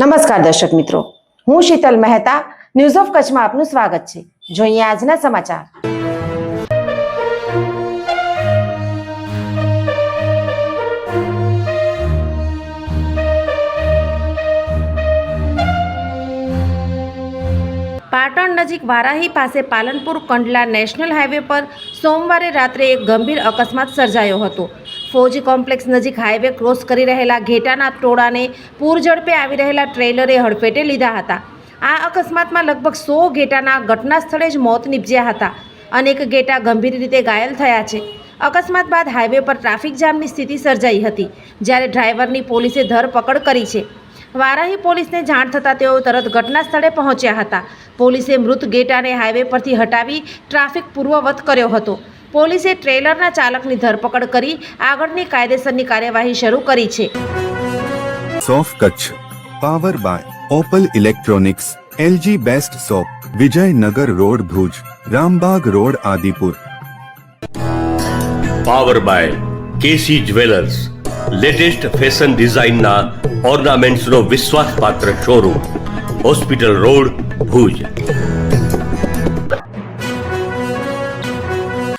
નમસ્કાર દર્શક મિત્રો. હું શીતલ મહેતા ન્યૂઝ ઓફ કચ્છમાં આપનું સ્વાગત છે. જોઈએ આજના સમાચાર. પાટણ નજીક વારાહી પાસે પાલનપુર કંડલા નેશનલ હાઈવે પર સોમવારે રાત્રે એક ગંભીર અકસ્માત સર્જાયો હતો. ફૌજી કોમ્પ્લેક્સ નજીક હાઈવે ક્રોસ કરી રહેલા ઘેટાના ટોળાને પૂર ઝડપે આવી રહેલા ટ્રેલરે હડફેટે લીધા હતા. આ અકસ્માતમાં લગભગ સો ઘેટાના ઘટના સ્થળે જ મોત નીપજ્યા હતા અનેક ઘેટા ગંભીર રીતે ઘાયલ થયા છે. અકસ્માત બાદ હાઈવે પર ટ્રાફિક જામની સ્થિતિ સર્જાઈ હતી, જ્યારે ડ્રાઈવરની પોલીસે ધરપકડ કરી છે. વારાહી પોલીસને જાણ થતાં તેઓ તરત ઘટના સ્થળે પહોંચ્યા હતા. પોલીસે મૃત ગેટાને હાઈવે પરથી હટાવી ટ્રાફિક પૂર્વવત કર્યો હતો. પોલીસે ટ્રેલરના ચાલકની ધરપકડ કરી આગળની કાયદેસરની કાર્યવાહી શરૂ કરી છે. સોફ Kutch power by Opal electronics LG best shop Vijaynagar road Bhuj Rambag road Adipur. Power by KC jewellers latest fashion ડિઝાઇનના ઓર્નામેન્ટ્સનો વિશ્વાસપાત્ર શોરૂમ હોસ્પિટલ રોડ ભુજ.